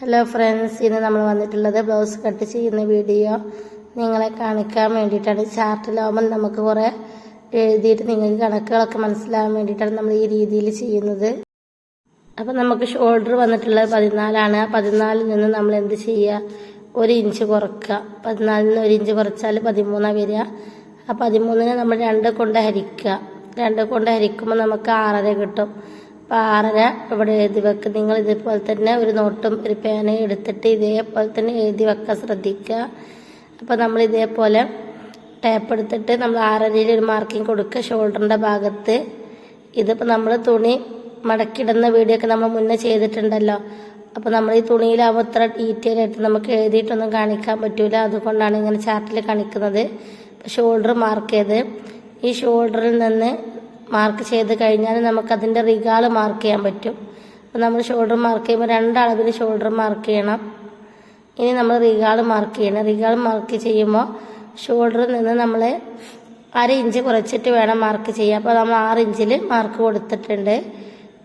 Hello friends ഇന്ന് നമ്മൾ വന്നിട്ടുള്ളത് ബ്ലൗസ് കട്ട് ചെയ്യുന്ന വീഡിയോ നിങ്ങളെ കാണിക്കാൻ വേണ്ടിയിട്ടാണ്. ചാർട്ടിലാവുമ്പോൾ നമുക്ക് കുറേ എഴുതിയിട്ട് നിങ്ങൾക്ക് കണക്കുകളൊക്കെ മനസ്സിലാവാൻ വേണ്ടിയിട്ടാണ് നമ്മൾ ഈ രീതിയിൽ ചെയ്യുന്നത്. അപ്പം നമുക്ക് ഷോൾഡർ വന്നിട്ടുള്ളത് പതിനാലാണ്. ആ പതിനാലിൽ നിന്ന് നമ്മൾ എന്ത് ചെയ്യുക? ഒരു ഇഞ്ച് കുറക്കുക. പതിനാലിൽ നിന്ന് ഒരു ഇഞ്ച് കുറച്ചാൽ പതിമൂന്നാണ് വരിക. ആ പതിമൂന്നിനെ നമ്മൾ രണ്ട് കൊണ്ട് ഹരിക്കുക. രണ്ട് കൊണ്ട് ഹരിക്കുമ്പോൾ നമുക്ക് ആറര കിട്ടും. ആറര ഇവിടെ എഴുതി വെക്കുക നിങ്ങൾ ഇതേപോലെ തന്നെ ഒരു നോട്ടും ഒരു പേനയും എടുത്തിട്ട് ഇതേപോലെ തന്നെ എഴുതി വെക്കാൻ ശ്രദ്ധിക്കുക അപ്പോൾ നമ്മൾ ഇതേപോലെ ടേപ്പ് എടുത്തിട്ട് നമ്മൾ ആറരയിൽ ഒരു മാർക്കിംഗ് കൊടുക്കുക ഷോൾഡറിന്റെ ഭാഗത്ത്. ഇതിപ്പോൾ നമ്മൾ തുണി മടക്കിടുന്ന വീഡിയോ ഒക്കെ നമ്മൾ മുന്നേ ചെയ്തിട്ടുണ്ടല്ലോ. അപ്പോൾ നമ്മൾ ഈ തുണിയിലാവുമ്പോൾ ഇത്ര ഡീറ്റെയിൽ ആയിട്ട് നമുക്ക് എഴുതിയിട്ടൊന്നും കാണിക്കാൻ പറ്റൂല. അതുകൊണ്ടാണ് ഇങ്ങനെ ചാർട്ടിൽ കാണിക്കുന്നത്. ഷോൾഡർ മാർക്ക് ചെയ്ത്. ഈ ഷോൾഡറിൽ നിന്ന് മാർക്ക് ചെയ്ത് കഴിഞ്ഞാൽ നമുക്കതിന്റെ റിഗാൾ മാർക്ക് ചെയ്യാൻ പറ്റും. അപ്പോൾ നമ്മൾ ഷോൾഡർ മാർക്ക് ചെയ്യുമ്പോൾ രണ്ടളവിൽ ഷോൾഡർ മാർക്ക് ചെയ്യണം. ഇനി നമ്മൾ റിഗാൾ മാർക്ക് ചെയ്യണം. റിഗാൾ മാർക്ക് ചെയ്യുമ്പോൾ ഷോൾഡറിൽ നിന്ന് നമ്മൾ അര ഇഞ്ച് കുറച്ചിട്ട് വേണം മാർക്ക് ചെയ്യാൻ. അപ്പോൾ നമ്മൾ ആറ് ഇഞ്ചിൽ മാർക്ക് കൊടുത്തിട്ടുണ്ട്.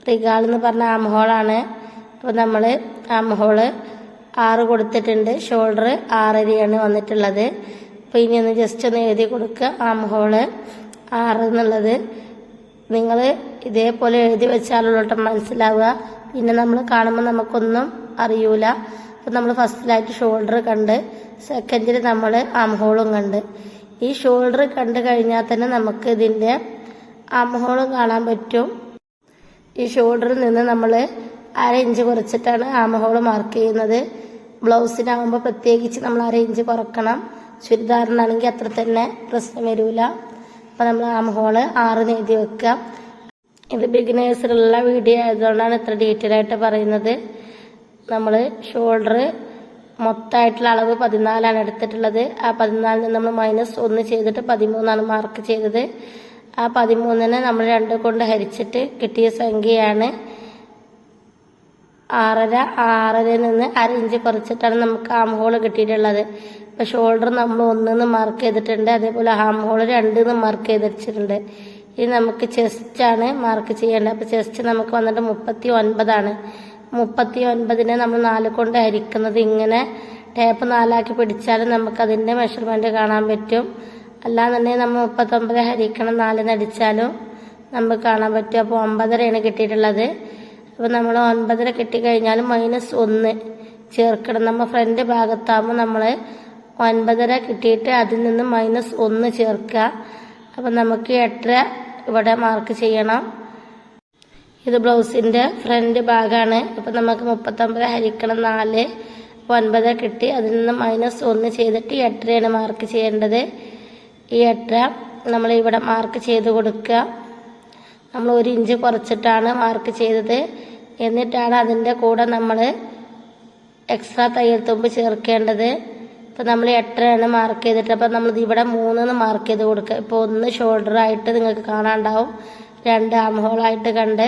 റിഗാൾ എന്ന് പറഞ്ഞ ആംഹോളാണ് അപ്പോൾ നമ്മൾ ആംഹോൾ ആറ് കൊടുത്തിട്ടുണ്ട്. ഷോൾഡർ ആറരയാണ് വന്നിട്ടുള്ളത്. അപ്പോൾ ഇനി ഒന്ന് ജസ്റ്റ് ഒന്ന് എഴുതി കൊടുക്കുക ആംഹോൾ ആറ് എന്നുള്ളത്. നിങ്ങൾ ഇതേപോലെ എഴുതി വെച്ചാലുള്ള മനസ്സിലാവുക. പിന്നെ നമ്മൾ കാണുമ്പോൾ നമുക്കൊന്നും അറിയൂല. അപ്പം നമ്മൾ ഫസ്റ്റിലായിട്ട് ഷോൾഡർ കണ്ട് സെക്കൻഡിൽ നമ്മൾ ആംഹോളും കണ്ട്. ഈ ഷോൾഡർ കണ്ട് കഴിഞ്ഞാൽ തന്നെ നമുക്ക് ഇതിന്റെ ആംഹോളും കാണാൻ പറ്റും. ഈ ഷോൾഡറിൽ നിന്ന് നമ്മൾ അര ഇഞ്ച് കുറച്ചിട്ടാണ് ആംഹോൾ മാർക്ക് ചെയ്യുന്നത്. ബ്ലൗസിനാകുമ്പോൾ പ്രത്യേകിച്ച് നമ്മൾ അര ഇഞ്ച് കുറക്കണം. ചുരിദാറിനാണെങ്കിൽ അത്ര തന്നെ പ്രശ്നം വരില്ല അപ്പോൾ നമ്മൾ ആമഹോൾ ആറ് നീതി വെക്കുക ഇത് ബിഗിനേഴ്സിലുള്ള വീഡിയോ ആയതുകൊണ്ടാണ് ഇത്ര ഡീറ്റെയിൽ ആയിട്ട് പറയുന്നത്. നമ്മൾ ഷോൾഡർ മൊത്തമായിട്ടുള്ള അളവ് പതിനാലാണ് എടുത്തിട്ടുള്ളത്. ആ പതിനാലിന് നമ്മൾ മൈനസ് ഒന്ന് ചെയ്തിട്ട് പതിമൂന്നാണ് മാർക്ക് ചെയ്തത്. ആ പതിമൂന്നിനെ നമ്മൾ രണ്ട് കൊണ്ട് ഹരിച്ചിട്ട് കിട്ടിയ സംഖ്യയാണ് ആറര. ആറരയിൽ നിന്ന് അര ഇഞ്ച് കുറച്ചിട്ടാണ് നമുക്ക് ആം കിട്ടിയിട്ടുള്ളത്. ഷോൾഡർ നമ്മൾ ഒന്നിന്ന് മാർക്ക് ചെയ്തിട്ടുണ്ട്. അതേപോലെ ഹാം ഹോൾ രണ്ടിന്ന് മാർക്ക് ചെയ്ത് വെച്ചിട്ടുണ്ട് ഇനി നമുക്ക് ചെസ്റ്റാണ് മാർക്ക് ചെയ്യേണ്ടത്. അപ്പോൾ ചെസ്റ്റ് നമുക്ക് വന്നിട്ട് മുപ്പത്തി ഒൻപതാണ് മുപ്പത്തി ഒൻപതിനെ നമ്മൾ നാല് കൊണ്ട് ഹരിക്കുന്നത് ഇങ്ങനെ ടേപ്പ് നാലാക്കി പിടിച്ചാൽ നമുക്കതിന്റെ മെഷർമെന്റ് കാണാൻ പറ്റും. അല്ലാന്നുണ്ടെങ്കിൽ നമ്മൾ മുപ്പത്തൊമ്പത് ഹരിക്കണം നാലിന് അടിച്ചാലും നമുക്ക് കാണാൻ പറ്റും. അപ്പോൾ ഒമ്പതരയാണ് കിട്ടിയിട്ടുള്ളത്. അപ്പോൾ നമ്മൾ ഒൻപതര കിട്ടിക്കഴിഞ്ഞാൽ മൈനസ് ഒന്ന് ചേർക്കണം. നമ്മൾ ഫ്രണ്ട് ഭാഗത്താകുമ്പോൾ നമ്മൾ ഒൻപതര കിട്ടിയിട്ട് അതിൽ നിന്ന് മൈനസ് ഒന്ന് ചേർക്കുക അപ്പം നമുക്ക് എട്ടര ഇവിടെ മാർക്ക് ചെയ്യണം. ഇത് ബ്ലൗസിന്റെ ഫ്രണ്ട് ഭാഗമാണ് അപ്പം നമുക്ക് മുപ്പത്തൊമ്പത് ഹരിക്കണം നാല്. ഒൻപത് കിട്ടി. അതിൽ നിന്ന് മൈനസ് ഒന്ന് ചെയ്തിട്ട് എട്ടരയാണ് മാർക്ക് ചെയ്യേണ്ടത്. ഈ എട്ടര നമ്മൾ ഇവിടെ മാർക്ക് ചെയ്ത് കൊടുക്കുക നമ്മൾ ഒരു ഇഞ്ച് കുറച്ചിട്ടാണ് മാർക്ക് ചെയ്തത്. എന്നിട്ടാണ് അതിന്റെ കൂടെ നമ്മൾ എക്സ്ട്രാ തയ്യൽ തുമ്പ് ചേർക്കേണ്ടത്. ഇപ്പം നമ്മൾ എട്ടരയാണ് മാർക്ക് ചെയ്തിട്ട് അപ്പം നമ്മൾ ഇവിടെ മൂന്നെന്ന് മാർക്ക് ചെയ്ത് കൊടുക്കുക ഇപ്പോൾ ഒന്ന് ഷോൾഡർ ആയിട്ട് നിങ്ങൾക്ക് കാണാണ്ടാവും. രണ്ട് ആംഹോളായിട്ട് കണ്ട്.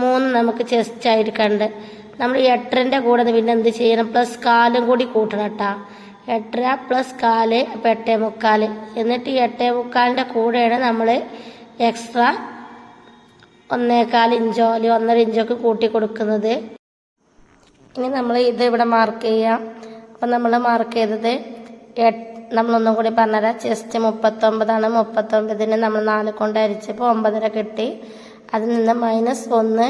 മൂന്ന് നമുക്ക് ചെസ്റ്റ് ആയിട്ട് കണ്ട്. നമ്മൾ എട്ടരന്റെ കൂടെ പിന്നെ എന്ത് ചെയ്യണം? പ്ലസ് കാലും കൂടി കൂട്ടണം കേട്ടോ എട്ടര പ്ലസ് കാൽ അപ്പം എട്ടേ മുക്കാൽ എന്നിട്ട് ഈ എട്ടേ മുക്കാലിന്റെ കൂടെയാണ് നമ്മൾ എക്സ്ട്രാ ഒന്നേകാൽ ഇഞ്ചോ അല്ലെങ്കിൽ ഒന്നര ഇഞ്ചൊക്കെ കൂട്ടി കൊടുക്കുന്നത്. ഇനി നമ്മൾ ഇത് ഇവിടെ മാർക്ക് ചെയ്യാം. അപ്പം നമ്മൾ മാർക്ക് ചെയ്തത് നമ്മളൊന്നും കൂടി പറഞ്ഞുതരാം ചെസ്റ്റ് മുപ്പത്തൊമ്പതാണ്. മുപ്പത്തൊമ്പതിന് നമ്മൾ നാല് കൊണ്ട് അരിച്ചപ്പോൾ ഒമ്പതര കിട്ടി. അതിൽ നിന്ന് മൈനസ് ഒന്ന്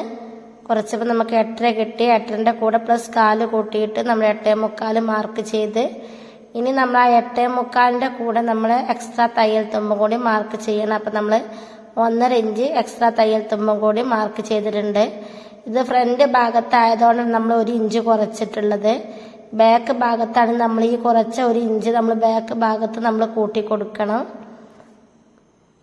കുറച്ചപ്പോൾ നമുക്ക് എട്ടര കിട്ടി. എട്ടരന്റെ കൂടെ പ്ലസ് കാൽ കൂട്ടിയിട്ട് നമ്മൾ എട്ടേ മുക്കാൽ മാർക്ക് ചെയ്ത് ഇനി നമ്മൾ ആ എട്ടേ മുക്കാലിന്റെ കൂടെ നമ്മൾ എക്സ്ട്രാ തയ്യൽ തുമ്പും കൂടി മാർക്ക് ചെയ്യണം. അപ്പം നമ്മൾ ഒന്നര ഇഞ്ച് എക്സ്ട്രാ തയ്യൽ തുമ്പും കൂടി മാർക്ക് ചെയ്തിട്ടുണ്ട്. ഇത് ഫ്രണ്ട് ഭാഗത്തായതുകൊണ്ട് നമ്മൾ ഒരു ഇഞ്ച് കുറച്ചിട്ടുള്ളത്. ബാക്ക് ഭാഗത്താണ് നമ്മൾ ഈ കുറച്ച ഒരു ഇഞ്ച് നമ്മൾ ബാക്ക് ഭാഗത്ത് നമ്മൾ കൂട്ടി കൊടുക്കണം.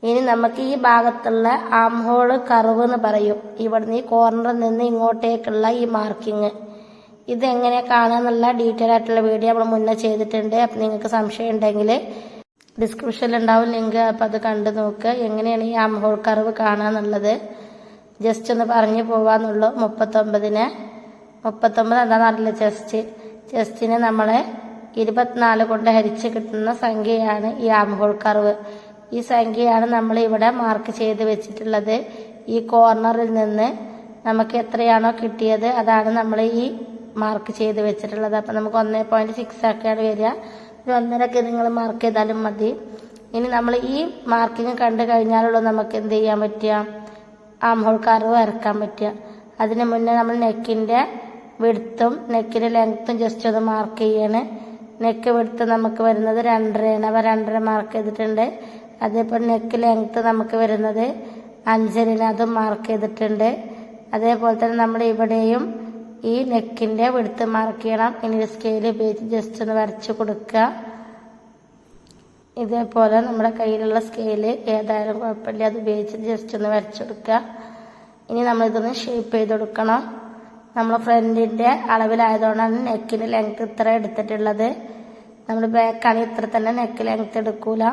ഇനി നമുക്ക് ഈ ഭാഗത്തുള്ള ആം ഹോൾ കർവ് എന്ന് പറയും. ഇവിടുന്ന് ഈ കോർണറിൽ നിന്ന് ഇങ്ങോട്ടേക്കുള്ള ഈ മാർക്കിങ് ഇതെങ്ങനെ എങ്ങനെ കാണാന്നുള്ള ഡീറ്റെയിൽ ആയിട്ടുള്ള വീഡിയോ നമ്മൾ മുന്നേ ചെയ്തിട്ടുണ്ട്. അപ്പം നിങ്ങൾക്ക് സംശയം ഉണ്ടെങ്കിൽ ഡിസ്ക്രിപ്ഷനിൽ ഉണ്ടാവും ലിങ്ക് അപ്പം അത് കണ്ടു നോക്കുക എങ്ങനെയാണ് ഈ ആം ഹോൾ കർവ് കാണാന്നുള്ളത്. ജസ്റ്റ് ഒന്ന് പറഞ്ഞു പോവാന്നുള്ളൂ. മുപ്പത്തൊമ്പതിന്. മുപ്പത്തൊമ്പത് എന്താണെന്നറിയില്ല ചെസ്റ്റ് ചെസ്റ്റിന് നമ്മളെ ഇരുപത്തിനാല് കൊണ്ട് ഹരിച്ച് കിട്ടുന്ന സംഖ്യയാണ് ഈ ആംഹോൾ കർവ്. ഈ സംഖ്യയാണ് നമ്മൾ ഇവിടെ മാർക്ക് ചെയ്ത് വെച്ചിട്ടുള്ളത്. ഈ കോർണറിൽ നിന്ന് നമുക്ക് എത്രയാണോ കിട്ടിയത് അതാണ് നമ്മൾ ഈ മാർക്ക് ചെയ്ത് വെച്ചിട്ടുള്ളത്. അപ്പം നമുക്ക് ഒന്നേ പോയിന്റ് സിക്സ് ആക്കിയാണ് വരിക. ഒരു ഒന്നരക്ക് നിങ്ങൾ മാർക്ക് ചെയ്താലും മതി. ഇനി നമ്മൾ ഈ മാർക്കിങ് കണ്ടു കഴിഞ്ഞാലുള്ളൂ നമുക്ക് എന്ത് ചെയ്യാൻ പറ്റുക? ആംഹോൾ കർവ് വരക്കാൻ പറ്റുക. അതിന് മുന്നേ നമ്മൾ നെക്കിന്റെ വിടുത്തും നെക്കിന്റെ ലെങ്ത്തും ജസ്റ്റ് ഒന്ന് മാർക്ക് ചെയ്യാണ്. നെക്ക് വിടുത്ത് നമുക്ക് വരുന്നത് രണ്ടരയാണ്. അപ്പോൾ രണ്ടര മാർക്ക് ചെയ്തിട്ടുണ്ട്. അതേപോലെ നെക്ക് ലെങ്ത്ത് നമുക്ക് വരുന്നത് അഞ്ചരന് അതും മാർക്ക് ചെയ്തിട്ടുണ്ട്. അതേപോലെ തന്നെ നമ്മൾ ഇവിടെയും ഈ നെക്കിന്റെ വിടുത്ത് മാർക്ക് ചെയ്യണം. ഇനി സ്കെയിൽ ഉപയോഗിച്ച് ജസ്റ്റ് ഒന്ന് വരച്ച് കൊടുക്കുക. ഇതേപോലെ നമ്മുടെ കയ്യിലുള്ള സ്കെയിൽ ഏതായാലും കുഴപ്പമില്ല. അത് ഉപയോഗിച്ച് ജസ്റ്റ് ഒന്ന് വരച്ചു കൊടുക്കുക. ഇനി നമ്മളിതൊന്ന് ഷേപ്പ് ചെയ്ത് കൊടുക്കണം. നമ്മൾ ഫ്രണ്ടിന്റെ അളവിലായതുകൊണ്ടാണ് നെക്കിന് ലെങ്ത് ഇത്ര എടുത്തിട്ടുള്ളത്. നമ്മൾ ബാക്കാണെങ്കിൽ ഇത്ര തന്നെ നെക്ക് ലെങ്ത് എടുക്കൂല.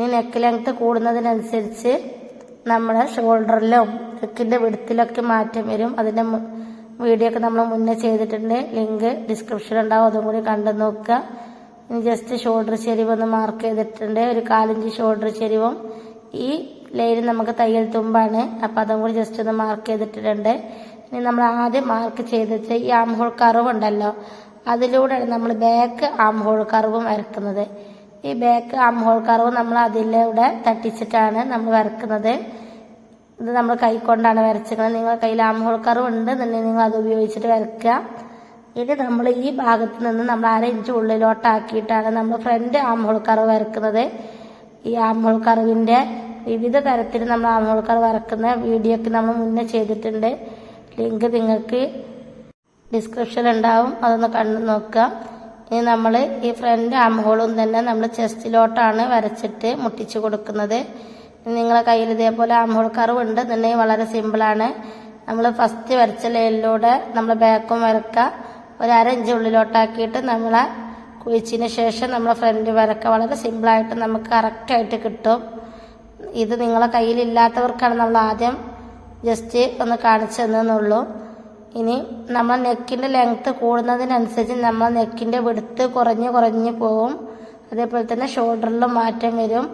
ഈ നെക്ക് ലെങ്ത് കൂടുന്നതിനനുസരിച്ച് നമ്മുടെ ഷോൾഡറിലും നെക്കിന്റെ വിടുത്തിലൊക്കെ മാറ്റം വരും. അതിന്റെ വീഡിയോ ഒക്കെ നമ്മൾ മുന്നേ ചെയ്തിട്ടുണ്ട്. ലിങ്ക് ഡിസ്ക്രിപ്ഷൻ ഉണ്ടാവും അതും കൂടി കണ്ടു നോക്കുക. ഇനി ജസ്റ്റ് ഷോൾഡർ ചെരിവ് ഒന്ന് മാർക്ക് ചെയ്തിട്ടുണ്ട്. ഒരു കാലിഞ്ച് ഷോൾഡർ ചെരിവും ഈ ലൈൻ നമുക്ക് തയ്യൽ തുമ്പാണ്. അപ്പം അതും കൂടി ജസ്റ്റ് ഒന്ന് മാർക്ക് ചെയ്തിട്ടുണ്ട്. ഇനി നമ്മൾ ആദ്യം മാർക്ക് ചെയ്ത് വെച്ച ഈ ആം ഹോൾ കർവ് ഉണ്ടല്ലോ അതിലൂടെയാണ് നമ്മൾ ബാക്ക് ആം ഹോൾ കർവും വരക്കുന്നത്. ഈ ബാക്ക് ആം ഹോൾ കർവ് നമ്മൾ അതിലൂടെ തട്ടിച്ചിട്ടാണ് നമ്മൾ വരക്കുന്നത്. ഇത് നമ്മൾ കൈ കൊണ്ടാണ് വരച്ചിരിക്കുന്നത് നിങ്ങൾ കയ്യിൽ ആം ഹോൾ കർവ് ഉണ്ട് എന്നുണ്ടെങ്കിൽ നിങ്ങൾ അത് ഉപയോഗിച്ചിട്ട് വരയ്ക്കുക. ഇനി നമ്മൾ ഈ ഭാഗത്ത് നിന്ന് നമ്മൾ അര ഇഞ്ച് ഉള്ളിലോട്ടാക്കിയിട്ടാണ് നമ്മൾ ഫ്രണ്ട് ആം ഹോൾ കർവ് വരക്കുന്നത് ഈ ആം ഹോൾ വിവിധ തരത്തിൽ നമ്മൾ ആം ഹോൾ കർവ് വരക്കുന്ന വീഡിയോ ഒക്കെ നമ്മൾ മുന്നേ ചെയ്തിട്ടുണ്ട്. ലിങ്ക് നിങ്ങൾക്ക് ഡിസ്ക്രിപ്ഷൻ ഉണ്ടാവും. അതൊന്ന് കണ്ടു നോക്കുക. ഇനി നമ്മൾ ഈ ഫ്രണ്ട് ആംഹോളും തന്നെ നമ്മൾ ചെസ്റ്റിലോട്ടാണ് വരച്ചിട്ട് മുട്ടിച്ചു കൊടുക്കുന്നത്. നിങ്ങളെ കയ്യിൽ ഇതേപോലെ ആംഹോൾ കർവ് ഉണ്ട് തന്നെ വളരെ സിമ്പിളാണ് നമ്മൾ ഫസ്റ്റ് വരച്ച ലൈനിലൂടെ നമ്മൾ ബാക്കും വരക്കുക. ഒരു അര ഇഞ്ച് ഉള്ളിലോട്ടാക്കിയിട്ട് നമ്മളെ കുഴിച്ചതിന് ശേഷം നമ്മളെ ഫ്രണ്ട് വരക്കുക. വളരെ സിമ്പിളായിട്ട് നമുക്ക് കറക്റ്റായിട്ട് കിട്ടും. ഇത് നിങ്ങളെ കയ്യിലില്ലാത്തവർക്കാണ് നമ്മൾ ആദ്യം ജസ്റ്റ് ഒന്ന് കാണിച്ചു തന്നെന്നുള്ളൂ. ഇനി നമ്മൾ നെക്കിന്റെ ലെങ്ത്ത് കൂടുന്നതിനനുസരിച്ച് നമ്മൾ നെക്കിന്റെ വിടുത്ത് കുറഞ്ഞ് കുറഞ്ഞ് പോകും അതേപോലെ തന്നെ ഷോൾഡറിലും മാറ്റം വരും.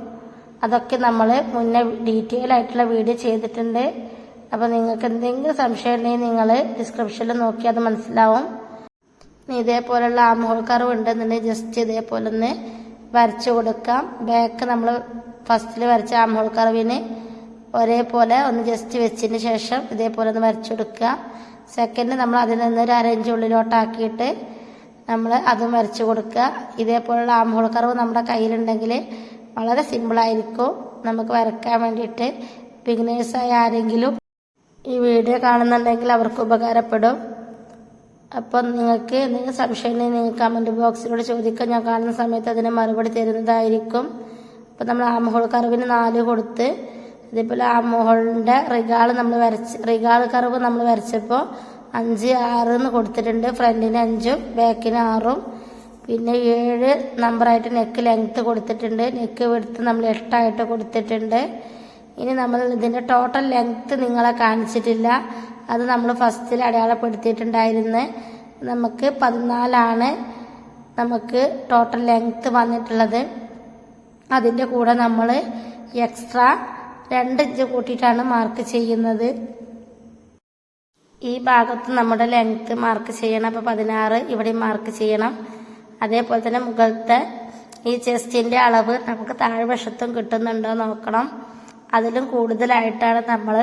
അതൊക്കെ നമ്മൾ മുന്നേ ഡീറ്റെയിൽ ആയിട്ടുള്ള വീഡിയോ ചെയ്തിട്ടുണ്ട്. അപ്പോൾ നിങ്ങൾക്ക് എന്തെങ്കിലും സംശയം ഉണ്ടെങ്കിൽ നിങ്ങൾ ഡിസ്ക്രിപ്ഷനിൽ നോക്കി അത് മനസ്സിലാവും. ഇനി ആം ഹോൾ കർവ് ഉണ്ടെന്നുണ്ടെങ്കിൽ ജസ്റ്റ് ഇതേപോലെ ഒന്ന് വരച്ചു കൊടുക്കാം. ബാക്ക് നമ്മൾ ഫസ്റ്റിൽ വരച്ച ആ ഹോൾ കർവിന് ഒരേപോലെ ഒന്ന് ജസ്റ്റ് വെച്ചതിന് ശേഷം ഇതേപോലെ ഒന്ന് വരച്ചെടുക്കുക. സെക്കൻഡ് നമ്മൾ അതിൽ നിന്ന് ഒരു അരഞ്ച് ഉള്ളിലോട്ടാക്കിയിട്ട് നമ്മൾ അതും വരച്ച് കൊടുക്കുക. ഇതേപോലുള്ള ആംബോൾ കറവ് നമ്മുടെ കയ്യിലുണ്ടെങ്കിൽ വളരെ സിമ്പിളായിരിക്കും നമുക്ക് വരക്കാൻ വേണ്ടിയിട്ട്. ബിഗിനേഴ്സായ ആരെങ്കിലും ഈ വീഡിയോ കാണുന്നുണ്ടെങ്കിൽ അവർക്ക് ഉപകാരപ്പെടും. അപ്പം നിങ്ങൾക്ക് എന്തെങ്കിലും സംശയം നിങ്ങൾ കമന്റ് ബോക്സിലൂടെ ചോദിക്കുക. ഞാൻ കാണുന്ന സമയത്ത് അതിന് മറുപടി തരുന്നതായിരിക്കും. അപ്പം നമ്മൾ ആമഹോൾ കറവിന് നാല് കൊടുത്ത് അതേപോലെ ആമഹോളിന്റെ റിഗാൾ നമ്മൾ വരച്ച് റിഗാൾ കർവ് നമ്മൾ വരച്ചപ്പോൾ അഞ്ച് ആറ് എന്ന് കൊടുത്തിട്ടുണ്ട്. ഫ്രണ്ടിന് അഞ്ചും ബാക്കിന് ആറും. പിന്നെ ഏഴ് നമ്പറായിട്ട് നെക്ക് ലെങ്ത്ത് കൊടുത്തിട്ടുണ്ട്. നെക്ക് വെടുത്ത് നമ്മൾ എട്ടായിട്ട് കൊടുത്തിട്ടുണ്ട്. ഇനി നമ്മൾ ഇതിന്റെ ടോട്ടൽ ലെങ്ത്ത് നിങ്ങളെ കാണിച്ചിട്ടില്ല. അത് നമ്മൾ ഫസ്റ്റിൽ അടയാളപ്പെടുത്തിയിട്ടുണ്ടായിരുന്നു. നമുക്ക് പതിനാലാണ് നമുക്ക് ടോട്ടൽ ലെങ്ത്ത് വന്നിട്ടുള്ളത്. അതിന്റെ കൂടെ നമ്മൾ എക്സ്ട്രാ രണ്ട് ഇഞ്ച് കൂട്ടിയിട്ടാണ് മാർക്ക് ചെയ്യുന്നത്. ഈ ഭാഗത്ത് നമ്മുടെ ലെങ്ത്ത് മാർക്ക് ചെയ്യണം. അപ്പോൾ പതിനാറ് ഇവിടെ മാർക്ക് ചെയ്യണം. അതേപോലെ തന്നെ മുകളിലത്തെ ഈ ചെസ്റ്റിന്റെ അളവ് നമുക്ക് താഴ്വശത്തും കിട്ടുന്നുണ്ടോ നോക്കണം. അതിലും കൂടുതലായിട്ടാണ് നമ്മൾ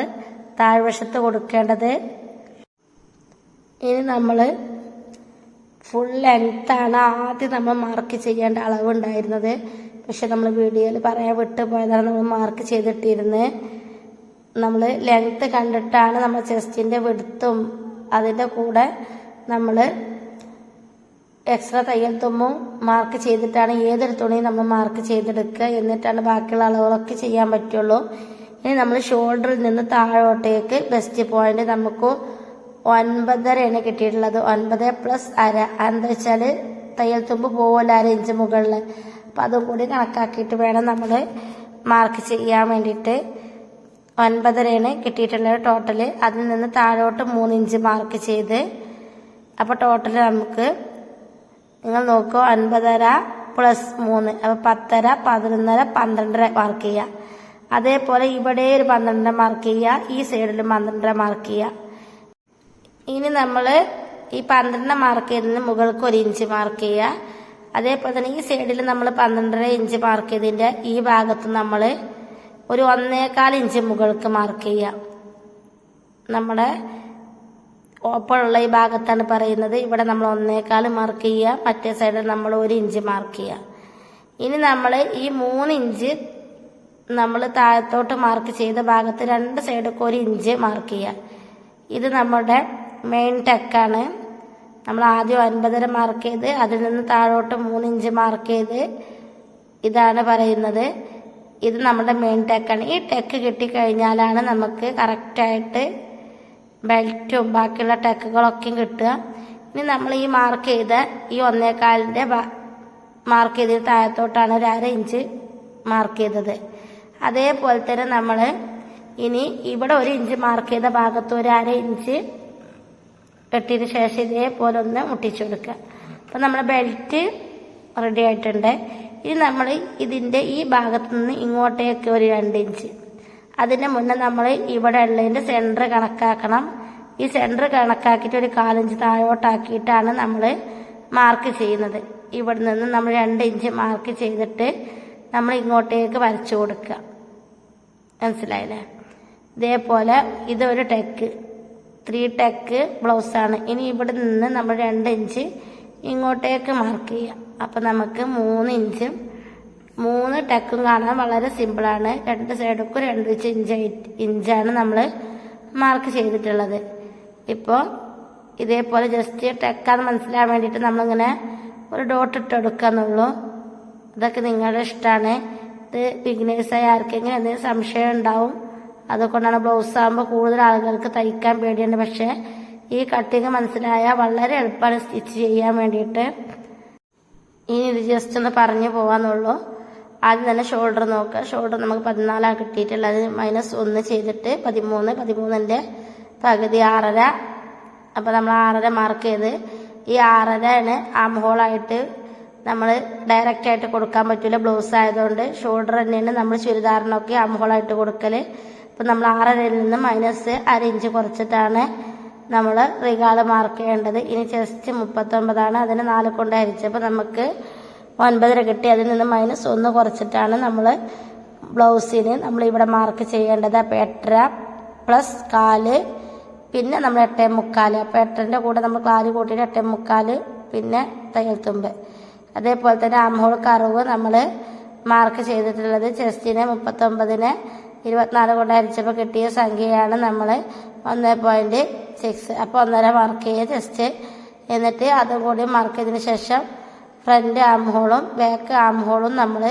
താഴ്വശത്ത് കൊടുക്കേണ്ടത്. ഇനി നമ്മൾ ഫുൾ ലെങ്ത്താണ് ആദ്യം നമ്മൾ മാർക്ക് ചെയ്യേണ്ട അളവുണ്ടായിരുന്നത് പക്ഷെ നമ്മൾ വീഡിയോയിൽ പറയാൻ വിട്ടുപോയതാണ് നമ്മൾ മാർക്ക് ചെയ്തിട്ടിരുന്നത് നമ്മൾ ലെങ്ത്ത് കണ്ടിട്ടാണ് നമ്മൾ ചെസ്റ്റിന്റെ വിടുത്തും അതിന്റെ കൂടെ നമ്മൾ എക്സ്ട്രാ തയ്യൽ തുമ്പും മാർക്ക് ചെയ്തിട്ടാണ് ഏതൊരു തുണിയും നമ്മൾ മാർക്ക് ചെയ്തെടുക്കുക. എന്നിട്ടാണ് ബാക്കിയുള്ള അളവുകളൊക്കെ ചെയ്യാൻ പറ്റുള്ളൂ. ഇനി നമ്മൾ ഷോൾഡറിൽ നിന്ന് താഴോട്ടേക്ക് ബെസ്റ്റ് പോയിന്റ് നമുക്ക് ഒൻപതരയാണ് കിട്ടിയിട്ടുള്ളത്. ഒൻപത് പ്ലസ് അര. എന്താ വെച്ചാൽ തയ്യൽ തുമ്പ് പോകില്ല അര ഇഞ്ച് മുകളിൽ അപ്പം അതും കൂടി കണക്കാക്കിയിട്ട് വേണം നമ്മൾ മാർക്ക് ചെയ്യാൻ വേണ്ടിയിട്ട്. ഒൻപതരയാണ് കിട്ടിയിട്ടുള്ളത് ടോട്ടൽ അതിൽ നിന്ന് താഴോട്ട് മൂന്ന് ഇഞ്ച് മാർക്ക് ചെയ്ത്. അപ്പോൾ ടോട്ടൽ നമുക്ക് നിങ്ങൾ നോക്കുക ഒൻപതര പ്ലസ് മൂന്ന്. അപ്പോൾ പത്തര പതിനൊന്നര പന്ത്രണ്ടര മാർക്ക് ചെയ്യുക അതേപോലെ ഇവിടെ ഒരു പന്ത്രണ്ടര മാർക്ക് ചെയ്യുക ഈ സൈഡിലും പന്ത്രണ്ടര മാർക്ക് ചെയ്യുക ഇനി നമ്മൾ ഈ പന്ത്രണ്ട് മാർക്ക് ചെയ്തതിന് മുകൾക്ക് ഒരു ഇഞ്ച് മാർക്ക് ചെയ്യുക അതേപോലെ തന്നെ ഈ സൈഡിൽ നമ്മൾ പന്ത്രണ്ടര ഇഞ്ച് മാർക്ക് ചെയ്തതിന്റെ ഈ ഭാഗത്ത് നമ്മൾ ഒരു ഒന്നേകാൽ ഇഞ്ച് മുകൾക്ക് മാർക്ക് ചെയ്യാം. നമ്മുടെ ഓപ്പണുള്ള ഈ ഭാഗത്താണ് പറയുന്നത്. ഇവിടെ നമ്മൾ ഒന്നേകാൽ മാർക്ക് ചെയ്യുക മറ്റേ സൈഡിൽ നമ്മൾ ഒരു ഇഞ്ച് മാർക്ക് ചെയ്യുക ഇനി നമ്മൾ ഈ മൂന്ന് ഇഞ്ച് നമ്മൾ താഴത്തോട്ട് മാർക്ക് ചെയ്ത ഭാഗത്ത് രണ്ട് സൈഡൊക്കെ ഒരു ഇഞ്ച് മാർക്ക് ചെയ്യുക ഇത് നമ്മുടെ മെയിൻ ടെക്കാണ് നമ്മൾ ആദ്യം ഒൻപതര മാർക്ക് ചെയ്ത് അതിൽ നിന്ന് താഴോട്ട് മൂന്ന് ഇഞ്ച് മാർക്ക് ചെയ്ത് ഇതാണ് പറയുന്നത്. ഇത് നമ്മുടെ മെയിൻ ടെക്കാണ് ഈ ടെക്ക് കിട്ടിക്കഴിഞ്ഞാലാണ് നമുക്ക് കറക്റ്റായിട്ട് ബെൽറ്റും ബാക്കിയുള്ള ടെക്കുകളൊക്കെയും കിട്ടുക. ഇനി നമ്മൾ ഈ മാർക്ക് ചെയ്ത ഈ ഒന്നേകാലിന്റെ മാർക്ക് ചെയ്ത് താഴത്തോട്ടാണ് ഒരു അര ഇഞ്ച് മാർക്ക് ചെയ്തത്. അതേപോലെ തന്നെ നമ്മൾ ഇനി ഇവിടെ ഒരു ഇഞ്ച് മാർക്ക് ചെയ്ത ഭാഗത്ത് ഒരു അര ഇഞ്ച് കെട്ടിയതിന് ശേഷം ഇതേപോലെ ഒന്ന് മുട്ടിച്ചു കൊടുക്കുക. അപ്പം നമ്മുടെ ബെൽറ്റ് റെഡി ആയിട്ടുണ്ട്. ഇനി നമ്മൾ ഇതിന്റെ ഈ ഭാഗത്ത് നിന്ന് ഇങ്ങോട്ടേക്ക് ഒരു രണ്ട് ഇഞ്ച് അതിന് മുന്നേ നമ്മൾ ഇവിടെ ഉള്ളതിന്റെ സെന്റർ കണക്കാക്കണം. ഈ സെന്റർ കണക്കാക്കിയിട്ട് ഒരു കാലഞ്ച് താഴോട്ടാക്കിയിട്ടാണ് നമ്മൾ മാർക്ക് ചെയ്യുന്നത്. ഇവിടെ നിന്ന് നമ്മൾ രണ്ട് ഇഞ്ച് മാർക്ക് ചെയ്തിട്ട് നമ്മൾ ഇങ്ങോട്ടേക്ക് വരച്ചു കൊടുക്കുക. മനസ്സിലായില്ലേ? ഇതേപോലെ ഇതൊരു ടെക്ക്. Three tech ബ്ലൗസാണ്. ഇനി ഇവിടെ നിന്ന് നമ്മൾ രണ്ട് ഇഞ്ച് ഇങ്ങോട്ടേക്ക് മാർക്ക് ചെയ്യാം. അപ്പം നമുക്ക് മൂന്ന് ഇഞ്ചും മൂന്ന് ടെക്കും കാണാൻ വളരെ സിമ്പിളാണ് രണ്ട് സൈഡൊക്കെ രണ്ട് ഇഞ്ച് ഇഞ്ച് ഇഞ്ചാണ് നമ്മൾ മാർക്ക് ചെയ്തിട്ടുള്ളത്. ഇപ്പോൾ ഇതേപോലെ ജസ്റ്റ് ടെക്കാന്ന് മനസ്സിലാൻ വേണ്ടിയിട്ട് നമ്മളിങ്ങനെ ഒരു ഡോട്ട് ഇട്ട് കൊടുക്കാന്നുള്ളൂ ഇതൊക്കെ നിങ്ങളുടെ ഇഷ്ടമാണ് ഇത് ബിഗിനേഴ്സായ ആർക്കെങ്കിലും എന്തെങ്കിലും സംശയം ഉണ്ടാവും അതുകൊണ്ടാണ് ബ്ലൗസ് ആകുമ്പോൾ കൂടുതൽ ആളുകൾക്ക് തയ്ക്കാൻ പേടിയുണ്ട്. പക്ഷേ ഈ കട്ടിങ് മനസ്സിലായാൽ വളരെ എളുപ്പമാണ് സ്റ്റിച്ച് ചെയ്യാൻ വേണ്ടിയിട്ട്. ഇനി ഇത് ജസ്റ്റ് ഒന്ന് പറഞ്ഞു പോവാന്നുള്ളൂ. ആദ്യം തന്നെ ഷോൾഡർ നോക്കുക ഷോൾഡർ നമുക്ക് പതിനാലാണ് കിട്ടിയിട്ടുള്ളത്. മൈനസ് ഒന്ന് ചെയ്തിട്ട് പതിമൂന്ന്. പതിമൂന്നിന്റെ പകുതി ആറര. അപ്പോൾ നമ്മൾ ആറര മാർക്ക് ചെയ്ത് ഈ ആറരയാണ് ആം ഹോളായിട്ട് നമ്മൾ ഡയറക്റ്റ് ആയിട്ട് കൊടുക്കാൻ പറ്റില്ല ബ്ലൗസ് ആയതുകൊണ്ട്. ഷോൾഡർ തന്നെയാണ് നമ്മൾ ചുരിദാറിനൊക്കെ ആം ഹോളായിട്ട് കൊടുക്കൽ അപ്പം നമ്മൾ ആറരയിൽ നിന്ന് മൈനസ് അര ഇഞ്ച് കുറച്ചിട്ടാണ് നമ്മൾ റിഗാൾ മാർക്ക് ചെയ്യേണ്ടത്. ഇനി ചെസ്റ്റ് മുപ്പത്തൊമ്പതാണ്. അതിന് നാല് കൊണ്ട് ഹരിച്ചപ്പോൾ നമുക്ക് ഒൻപതര കിട്ടി. അതിൽ നിന്ന് മൈനസ് ഒന്ന് കുറച്ചിട്ടാണ് നമ്മൾ ബ്ലൗസിന് നമ്മൾ ഇവിടെ മാർക്ക് ചെയ്യേണ്ടത്. അപ്പോൾ എട്ടര പ്ലസ് കാൽ പിന്നെ നമ്മൾ എട്ടേ മുക്കാൽ അപ്പോൾ എട്ടരന്റെ കൂടെ നമ്മൾ കാൽ കൂട്ടിയിട്ട് എട്ടേ മുക്കാൽ പിന്നെ തയ്യൽ തുമ്പ്. അതേപോലെ തന്നെ ആംഹോൾ കറവ് നമ്മൾ മാർക്ക് ചെയ്തിട്ടുള്ളത്. ചെസ്റ്റിന് മുപ്പത്തൊമ്പതിന് ഇരുപത്തിനാല് കൊണ്ട് ഹരിച്ചപ്പോൾ കിട്ടിയ സംഖ്യയാണ് നമ്മൾ ഒന്ന് പോയിന്റ് സിക്സ് അപ്പോൾ ഒന്നര മാർക്ക് ചെയ്ത് ജസ്റ്റ് എന്നിട്ട് അതും കൂടി മാർക്ക് ചെയ്തതിന് ശേഷം ഫ്രണ്ട് ആം ഹോളും ബാക്ക് ആം ഹോളും നമ്മൾ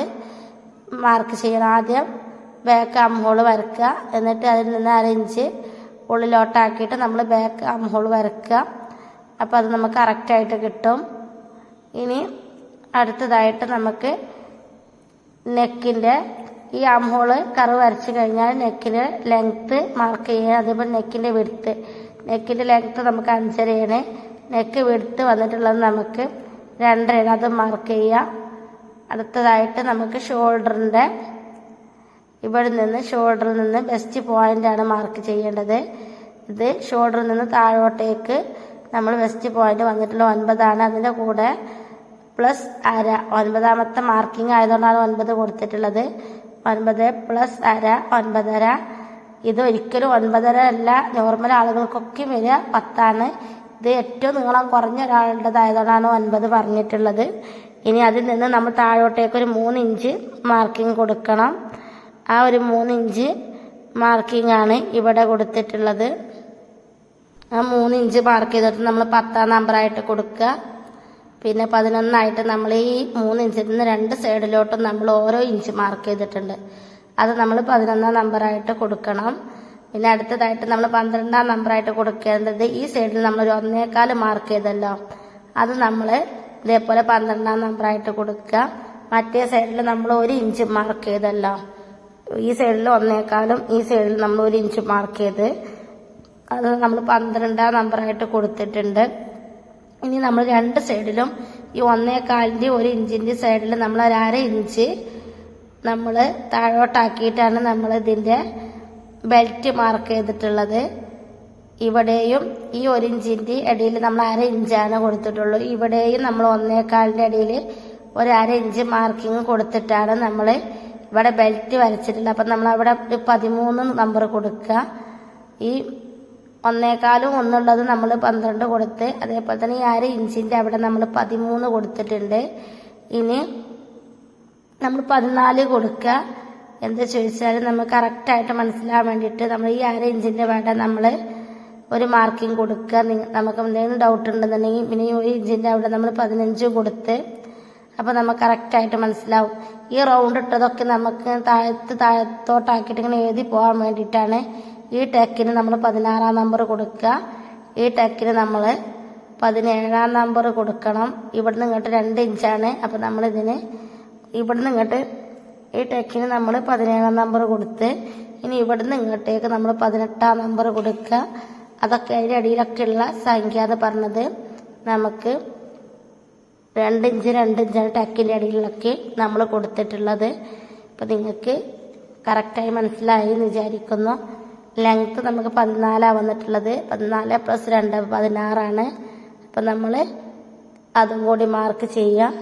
മാർക്ക് ചെയ്യണം. ആദ്യം ബാക്ക് ആം ഹോൾ വരക്കുക എന്നിട്ട് അതിൽ നിന്ന് അരഞ്ച് ഉള്ളിലോട്ടാക്കിയിട്ട് നമ്മൾ ബാക്ക് ആം ഹോൾ വരക്കുക അപ്പോൾ അത് നമുക്ക് കറക്റ്റായിട്ട് കിട്ടും. ഇനി അടുത്തതായിട്ട് നമുക്ക് നെക്കിന്റെ ഈ ആം ഹോൾ കറ് വരച്ച് കഴിഞ്ഞാൽ നെക്കിന് ലെങ്ത്ത് മാർക്ക് ചെയ്യുക അതേപോലെ നെക്കിന്റെ വിടുത്ത് നെക്കിന്റെ ലെങ്ത്ത് നമുക്ക് അഞ്ചരയാണ് നെക്ക് വിടുത്ത് വന്നിട്ടുള്ളത് നമുക്ക് രണ്ടരയാണ് അത് മാർക്ക് ചെയ്യുക. അടുത്തതായിട്ട് നമുക്ക് ഷോൾഡറിന്റെ ഇവിടെ നിന്ന് ഷോൾഡറിൽ നിന്ന് ബെസ്റ്റ് പോയിന്റാണ് മാർക്ക് ചെയ്യേണ്ടത്. ഇത് ഷോൾഡറിൽ നിന്ന് താഴോട്ടേക്ക് നമ്മൾ ബെസ്റ്റ് പോയിന്റ് വന്നിട്ടുള്ള ഒൻപതാണ് അതിന്റെ കൂടെ പ്ലസ് അര. ഒൻപതാമത്തെ മാർക്കിംഗ് ആയതുകൊണ്ടാണ് ഒൻപത് കൊടുത്തിട്ടുള്ളത്. ഒൻപത് പ്ലസ് അര ഒൻപതര. ഇത് ഒരിക്കലും ഒൻപതര അല്ല നോർമൽ ആളുകൾക്കൊക്കെ വരിക പത്താണ്. ഇത് ഏറ്റവും നീളം കുറഞ്ഞ ഒരാളുടേതായതുകൊണ്ടാണ് ഒൻപത് പറഞ്ഞിട്ടുള്ളത്. ഇനി അതിൽ നിന്ന് നമ്മൾ താഴോട്ടേക്ക് ഒരു മൂന്ന് ഇഞ്ച് മാർക്കിംഗ് കൊടുക്കണം. ആ ഒരു മൂന്ന് ഇഞ്ച് മാർക്കിംഗ് ആണ് ഇവിടെ കൊടുത്തിട്ടുള്ളത്. ആ മൂന്ന് ഇഞ്ച് മാർക്ക് ചെയ്തിട്ട് നമ്മൾ പത്താം നമ്പറായിട്ട് കൊടുക്കുക. പിന്നെ പതിനൊന്നായിട്ട് നമ്മൾ ഈ മൂന്ന് ഇഞ്ചിൽ നിന്ന് രണ്ട് സൈഡിലോട്ടും നമ്മൾ ഓരോ ഇഞ്ച് മാർക്ക് ചെയ്തിട്ടുണ്ട്. അത് നമ്മൾ പതിനൊന്നാം നമ്പറായിട്ട് കൊടുക്കണം. പിന്നെ അടുത്തതായിട്ട് നമ്മൾ പന്ത്രണ്ടാം നമ്പറായിട്ട് കൊടുക്കേണ്ടത് ഈ സൈഡിൽ നമ്മൾ ഒരു ഒന്നേക്കാൽ മാർക്ക് ചെയ്തല്ലോ. അത് നമ്മൾ ഇതേപോലെ പന്ത്രണ്ടാം നമ്പറായിട്ട് കൊടുക്കുക. മറ്റേ സൈഡിൽ നമ്മൾ ഒരു ഇഞ്ച് മാർക്ക് ചെയ്തല്ലോ. ഈ സൈഡിൽ ഒന്നേക്കാലും ഈ സൈഡിൽ നമ്മൾ ഒരു ഇഞ്ച് മാർക്ക് ചെയ്ത് അത് നമ്മൾ പന്ത്രണ്ടാം നമ്പറായിട്ട് കൊടുത്തിട്ടുണ്ട്. ഇനി നമ്മൾ രണ്ട് സൈഡിലും ഈ ഒന്നേകാലിന്റെ ഒരു ഇഞ്ചിന്റെ സൈഡിൽ നമ്മൾ ഒരു അര ഇഞ്ച് നമ്മൾ താഴോട്ടാക്കിയിട്ടാണ് നമ്മൾ ഇതിന്റെ ബെൽറ്റ് മാർക്ക് ചെയ്തിട്ടുള്ളത്. ഇവിടെയും ഈ ഒരു ഇഞ്ചിന്റെ ഇടയിൽ നമ്മൾ അര ഇഞ്ചാണ് കൊടുത്തിട്ടുള്ളൂ. ഇവിടെയും നമ്മൾ ഒന്നേകാലിന്റെ ഇടയിൽ ഒരു അര ഇഞ്ച് മാർക്കിങ് കൊടുത്തിട്ടാണ് നമ്മൾ ഇവിടെ ബെൽറ്റ് വരച്ചിട്ടുള്ളത്. അപ്പം നമ്മൾ അവിടെ ഒരു പതിമൂന്ന് നമ്പർ കൊടുക്കുക. ഈ ഒന്നേകാലും ഒന്നുള്ളത് നമ്മൾ പന്ത്രണ്ട് കൊടുത്ത് അതേപോലെ തന്നെ ഈ അര ഇഞ്ചിന്റെ അവിടെ നമ്മൾ പതിമൂന്ന് കൊടുത്തിട്ടുണ്ട്. ഇനി നമ്മൾ പതിനാല് കൊടുക്കുക എന്താ ചോദിച്ചാൽ നമ്മൾ കറക്റ്റായിട്ട് മനസ്സിലാവാൻ വേണ്ടിയിട്ട് നമ്മൾ ഈ അര ഇഞ്ചിന്റെ വേണ്ട നമ്മൾ ഒരു മാർക്കിംഗ് കൊടുക്കുക നമുക്ക് എന്തെങ്കിലും ഡൗട്ട് ഉണ്ടെന്നുണ്ടെങ്കിൽ പിന്നെ ഒരു ഇഞ്ചിന്റെ അവിടെ നമ്മൾ പതിനഞ്ച് കൊടുത്ത് അപ്പോൾ നമുക്ക് കറക്റ്റായിട്ട് മനസ്സിലാവും. ഈ റൗണ്ട് ഇട്ടതൊക്കെ നമുക്ക് താഴത്ത് താഴത്തോട്ടാക്കിയിട്ട് ഇങ്ങനെ എഴുതി പോകാൻ വേണ്ടിയിട്ടാണ് ഈ ടെക്കിന് നമ്മൾ പതിനാറാം നമ്പർ കൊടുക്കുക. ഈ ടെക്കിന് നമ്മൾ പതിനേഴാം നമ്പർ കൊടുക്കണം. ഇവിടുന്ന് ഇങ്ങോട്ട് രണ്ട് ഇഞ്ചാണ്. അപ്പോൾ നമ്മളിതിന് ഇവിടുന്ന് ഇങ്ങോട്ട് ഈ ടെക്കിന് നമ്മൾ പതിനേഴാം നമ്പർ കൊടുത്ത് ഇനി ഇവിടുന്ന് ഇങ്ങോട്ടേക്ക് നമ്മൾ പതിനെട്ടാം നമ്പർ കൊടുക്കുക. അതൊക്കെ അതിന്റെ അടിയിലൊക്കെയുള്ള സംഖ്യ എന്ന് പറഞ്ഞത്. നമുക്ക് രണ്ട് ഇഞ്ച് രണ്ട് ഇഞ്ചാണ് ടെക്കിന്റെ അടിയിലൊക്കെ നമ്മൾ കൊടുത്തിട്ടുള്ളത്. അപ്പോൾ നിങ്ങൾക്ക് കറക്റ്റായി മനസ്സിലായി എന്ന് വിചാരിക്കുന്നു. ലെങ്ത്ത് നമുക്ക് പതിനാലാണ് വന്നിട്ടുള്ളത്. പതിനാല് പ്ലസ് രണ്ട് പതിനാറാണ്. അപ്പം നമ്മൾ അതും കൂടി മാർക്ക് ചെയ്യാം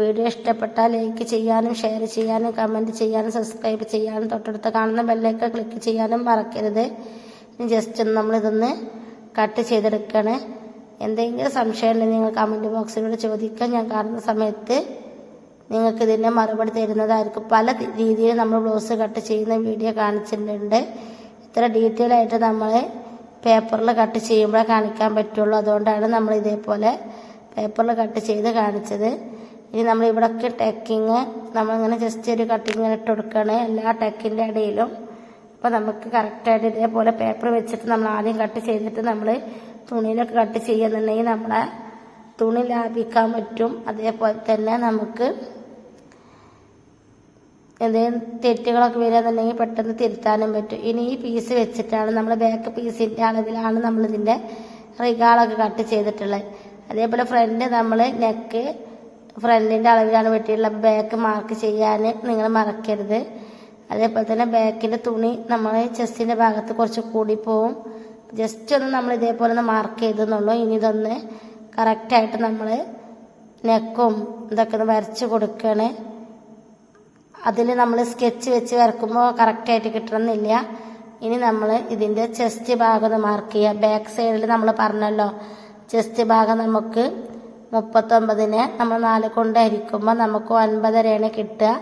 വീഡിയോ ഇഷ്ടപ്പെട്ടാൽ ലൈക്ക് ചെയ്യാനും ഷെയർ ചെയ്യാനും കമന്റ് ചെയ്യാനും സബ്സ്ക്രൈബ് ചെയ്യാനും തൊട്ടടുത്ത് കാണുന്ന ബെല്ലേക്ക് ക്ലിക്ക് ചെയ്യാനും മറക്കരുത്. ജസ്റ്റ് ഒന്ന് നമ്മളിതൊന്ന് കട്ട് ചെയ്തെടുക്കണേ. എന്തെങ്കിലും സംശയം ഉണ്ടെങ്കിൽ നിങ്ങൾ കമന്റ് ബോക്സിലൂടെ ചോദിക്കാം ഞാൻ കാണുന്ന സമയത്ത് നിങ്ങൾക്ക് ഇതിന്റെ മറുപടി തരുന്നതായിരിക്കും. പല രീതിയിൽ നമ്മൾ ബ്ലൗസ് കട്ട് ചെയ്യുന്ന വീഡിയോ കാണിച്ചിട്ടുണ്ട്. ഇത്ര ഡീറ്റെയിൽ ആയിട്ട് നമ്മൾ പേപ്പറിൽ കട്ട് ചെയ്യുമ്പോഴേ കാണിക്കാൻ പറ്റുള്ളൂ. അതുകൊണ്ടാണ് നമ്മൾ ഇതേപോലെ പേപ്പറിൽ കട്ട് ചെയ്ത് കാണിച്ചത്. ഇനി നമ്മൾ ഇവിടൊക്കെ ടെക്കിങ് നമ്മളിങ്ങനെ ജസ്റ്റ് ഒരു കട്ടിങ് ഇട്ട് കൊടുക്കുകയാണ് എല്ലാ ടെക്കിന്റെ ഇടയിലും. അപ്പോൾ നമുക്ക് കറക്റ്റായിട്ട് ഇതേപോലെ പേപ്പർ വെച്ചിട്ട് നമ്മൾ ആദ്യം കട്ട് ചെയ്തിട്ട് നമ്മൾ തുണിയിലൊക്കെ കട്ട് ചെയ്യുന്നുണ്ടെങ്കിൽ നമ്മളെ തുണി ലാഭിക്കാൻ പറ്റും. അതേപോലെ തന്നെ നമുക്ക് എന്തെങ്കിലും തെറ്റുകളൊക്കെ വരികയെന്നുണ്ടെങ്കിൽ പെട്ടെന്ന് തിരുത്താനും പറ്റും. ഇനി ഈ പീസ് വെച്ചിട്ടാണ് നമ്മൾ ബാക്ക് പീസിന്റെ അളവിലാണ് നമ്മളിതിന്റെ റിഗാളൊക്കെ കട്ട് ചെയ്തിട്ടുള്ളത്. അതേപോലെ ഫ്രണ്ട് നമ്മൾ നെക്ക് ഫ്രണ്ടിന്റെ അളവിലാണ് വെട്ടിയിട്ടുള്ള ബാക്ക് മാർക്ക് ചെയ്യാൻ നിങ്ങൾ മറക്കരുത്. അതേപോലെ തന്നെ ബാക്കിന്റെ തുണി നമ്മൾ ചെസ്റ്റിന്റെ ഭാഗത്ത് കുറച്ച് കൂടി ജസ്റ്റ് ഒന്ന് നമ്മൾ ഇതേപോലെ ഒന്ന് മാർക്ക് ചെയ്തെന്നുള്ളൂ. ഇനി ഇതൊന്ന് കറക്റ്റായിട്ട് നമ്മൾ നെക്കും ഇതൊക്കെ ഒന്ന് വരച്ച് കൊടുക്കുകയാണ് അതിൽ നമ്മൾ സ്കെച്ച് വെച്ച് വരക്കുമ്പോൾ കറക്റ്റായിട്ട് കിട്ടണമെന്നില്ല. ഇനി നമ്മൾ ഇതിന്റെ ചെസ്റ്റ് ഭാഗം ഒന്ന് മാർക്ക് ചെയ്യുക ബാക്ക് സൈഡിൽ നമ്മൾ പറഞ്ഞല്ലോ ചെസ്റ്റ് ഭാഗം നമുക്ക് മുപ്പത്തൊമ്പതിന് നമ്മൾ നാല് കൊണ്ട് ഹരിക്കുമ്പോൾ നമുക്ക് ഒൻപതരയാണ് കിട്ടുക.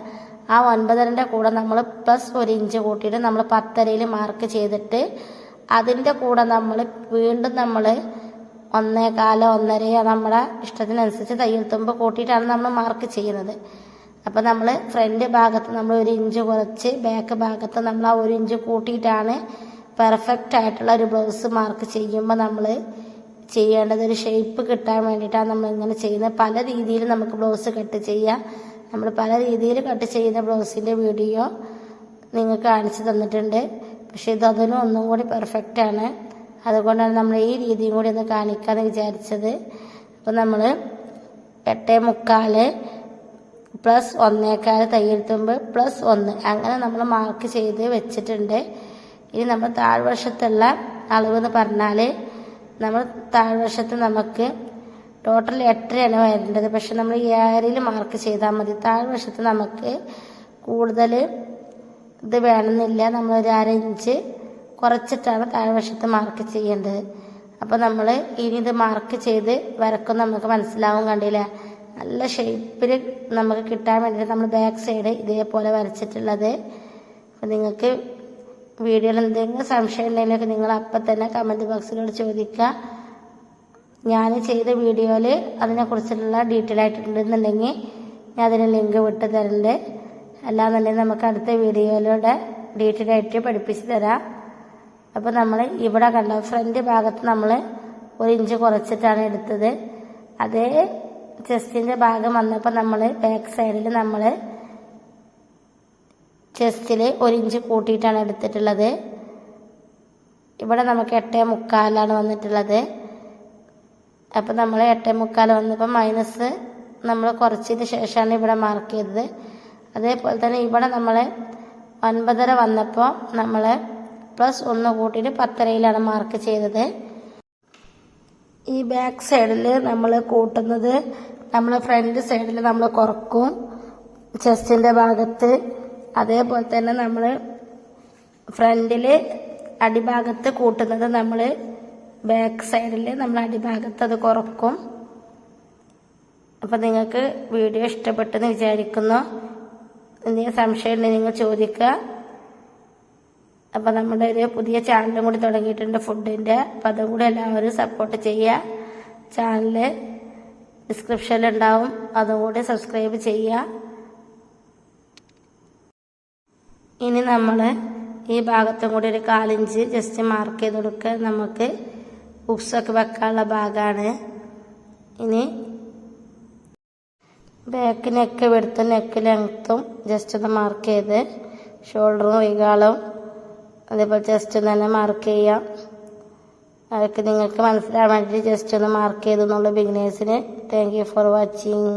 ആ ഒൻപതരന്റെ കൂടെ നമ്മൾ പ്ലസ് ഒരു ഇഞ്ച് കൂട്ടിയിട്ട് നമ്മൾ പത്തരയിൽ മാർക്ക് ചെയ്തിട്ട് അതിന്റെ കൂടെ നമ്മൾ വീണ്ടും നമ്മൾ ഒന്നേകാലോ ഒന്നരയോ നമ്മുടെ ഇഷ്ടത്തിനനുസരിച്ച് തയ്യൽ തുമ്പ് കൂട്ടിയിട്ടാണ് നമ്മൾ മാർക്ക് ചെയ്യുന്നത്. അപ്പോൾ നമ്മൾ ഫ്രണ്ട് ഭാഗത്ത് നമ്മൾ ഒരു ഇഞ്ച് കുറച്ച് ബാക്ക് ഭാഗത്ത് നമ്മൾ ആ ഒരു ഇഞ്ച് കൂട്ടിയിട്ടാണ് പെർഫെക്റ്റ് ആയിട്ടുള്ള ഒരു ബ്ലൗസ് മാർക്ക് ചെയ്യുമ്പോൾ നമ്മൾ ചെയ്യേണ്ടത് ഒരു ഷേപ്പ് കിട്ടാൻ വേണ്ടിയിട്ടാണ് നമ്മൾ ഇങ്ങനെ ചെയ്യുന്നത്. പല രീതിയിൽ നമുക്ക് ബ്ലൗസ് കട്ട് ചെയ്യാം. നമ്മൾ പല രീതിയിൽ കട്ട് ചെയ്യുന്ന ബ്ലൗസിന്റെ വീഡിയോ നിങ്ങൾക്ക് കാണിച്ചു തന്നിട്ടുണ്ട്. പക്ഷെ ഇത് ഒന്നും കൂടി പെർഫെക്റ്റ് ആണ്. അതുകൊണ്ടാണ് നമ്മൾ ഈ രീതിയും കൂടി ഒന്ന് കാണിക്കാമെന്ന് വിചാരിച്ചത്. അപ്പോൾ നമ്മൾ എട്ടേ മുക്കാൽ പ്ലസ് ഒന്നേക്കാൽ തയ്യൽ തുമ്പ് പ്ലസ് ഒന്ന്. അങ്ങനെ നമ്മൾ മാർക്ക് ചെയ്ത് വെച്ചിട്ടുണ്ട്. ഇനി നമ്മൾ താഴ്വശത്തുള്ള അളവ് എന്ന് പറഞ്ഞാൽ നമ്മൾ താഴ്വശത്ത് നമുക്ക് ടോട്ടൽ എട്ടരയാണ് വരേണ്ടത്? പക്ഷെ നമ്മൾ ഏഴിൽ മാർക്ക് ചെയ്താൽ മതി. താഴ്വശത്ത് നമുക്ക് കൂടുതൽ ഇത് വേണമെന്നില്ല. നമ്മളൊരു അര ഇഞ്ച് കുറച്ചിട്ടാണ് താഴ്വശത്ത് മാർക്ക് ചെയ്യേണ്ടത്. അപ്പോൾ നമ്മൾ ഇനി ഇത് മാർക്ക് ചെയ്ത് വരക്കും നമുക്ക് മനസ്സിലാവും കണ്ടില്ല? നല്ല ഷേപ്പിൽ നമുക്ക് കിട്ടാൻ വേണ്ടിയിട്ട് നമ്മൾ ബാക്ക് സൈഡ് ഇതേപോലെ വരച്ചിട്ടുള്ളത്. അപ്പം നിങ്ങൾക്ക് വീഡിയോയിൽ എന്തെങ്കിലും സംശയം ഉണ്ടെങ്കിലൊക്കെ നിങ്ങൾ അപ്പം തന്നെ കമന്റ് ബോക്സിലൂടെ ചോദിക്കുക. ഞാൻ ചെയ്ത വീഡിയോയിൽ അതിനെക്കുറിച്ചുള്ള ഡീറ്റെയിൽ ആയിട്ടുണ്ടെന്നുണ്ടെങ്കിൽ ഞാൻ അതിന് ലിങ്ക് വിട്ട് തരുന്നുണ്ട് അല്ലാന്നുണ്ടെങ്കിൽ നമുക്ക് അടുത്ത വീഡിയോയിലൂടെ ഡീറ്റെയിൽ ആയിട്ട് പഠിപ്പിച്ച് തരാം. അപ്പോൾ നമ്മൾ ഇവിടെ കണ്ട ഫ്രണ്ട് ഭാഗത്ത് നമ്മൾ ഒരു ഇഞ്ച് കുറച്ചിട്ടാണ് എടുത്തത്. അതേ ചെസ്റ്റിന്റെ ഭാഗം വന്നപ്പോൾ നമ്മൾ ബാക്ക് സൈഡിൽ നമ്മൾ ചെസ്റ്റിൽ ഒരു ഇഞ്ച് കൂട്ടിയിട്ടാണ് എടുത്തിട്ടുള്ളത്. ഇവിടെ നമുക്ക് എട്ടേ മുക്കാലാണ് വന്നിട്ടുള്ളത്. അപ്പോൾ നമ്മൾ എട്ടേ മുക്കാൽ വന്നപ്പോൾ മൈനസ് നമ്മൾ കുറച്ചതിന് ശേഷമാണ് ഇവിടെ മാർക്ക് ചെയ്തത്. അതേപോലെ തന്നെ ഇവിടെ നമ്മൾ ഒൻപതര വന്നപ്പോൾ നമ്മൾ പ്ലസ് ഒന്ന് കൂട്ടിയിട്ട് പത്തരയിലാണ് മാർക്ക് ചെയ്തത്. ഈ ബാക്ക് സൈഡിൽ നമ്മൾ കൂട്ടുന്നത് നമ്മൾ ഫ്രണ്ട് സൈഡിൽ നമ്മൾ കുറക്കും. ചെസ്റ്റിന്റെ ഭാഗത്ത്. അതേപോലെ തന്നെ നമ്മൾ ഫ്രണ്ടിൽ അടിഭാഗത്ത് കൂട്ടുന്നത് നമ്മൾ ബാക്ക് സൈഡിൽ നമ്മൾ അടിഭാഗത്ത് അത് കുറക്കും. അപ്പം നിങ്ങൾക്ക് വീഡിയോ ഇഷ്ടപ്പെട്ടെന്ന് വിചാരിക്കുന്നു. എന്തെങ്കിലും സംശയമുണ്ടെങ്കിൽ നിങ്ങൾ ചോദിക്കുക. അപ്പം നമ്മുടെ ഒരു പുതിയ ചാനലും കൂടി തുടങ്ങിയിട്ടുണ്ട് ഫുഡിന്റെ അപ്പോൾ അതും കൂടി എല്ലാവരും സപ്പോർട്ട് ചെയ്യുക. ചാനൽ ഡിസ്ക്രിപ്ഷനിലുണ്ടാവും അതും കൂടി സബ്സ്ക്രൈബ് ചെയ്യുക. ഇനി നമ്മൾ ഈ ഭാഗത്തും കൂടി ഒരു കാലിഞ്ച് ജസ്റ്റ് മാർക്ക് ചെയ്ത് കൊടുക്കുക. നമുക്ക് ഉപ്സൊക്കെ വെക്കാനുള്ള ഭാഗമാണ് ഇനി ബാക്ക് നെക്ക് വെടുത്ത് നെക്ക് ലെങ്ത്തും ജസ്റ്റ് ഒന്ന് മാർക്ക് ചെയ്ത് ഷോൾഡറും വൈകാളും അതേപോലെ ജസ്റ്റ് ഒന്ന് തന്നെ മാർക്ക് ചെയ്യാം അതൊക്കെ നിങ്ങൾക്ക് മനസ്സിലാവാൻ വേണ്ടി ജസ്റ്റ് ഒന്ന് മാർക്ക് ചെയ്തു എന്നുള്ള ബിഗിനേഴ്സിന് താങ്ക് യു ഫോർ വാച്ചിങ്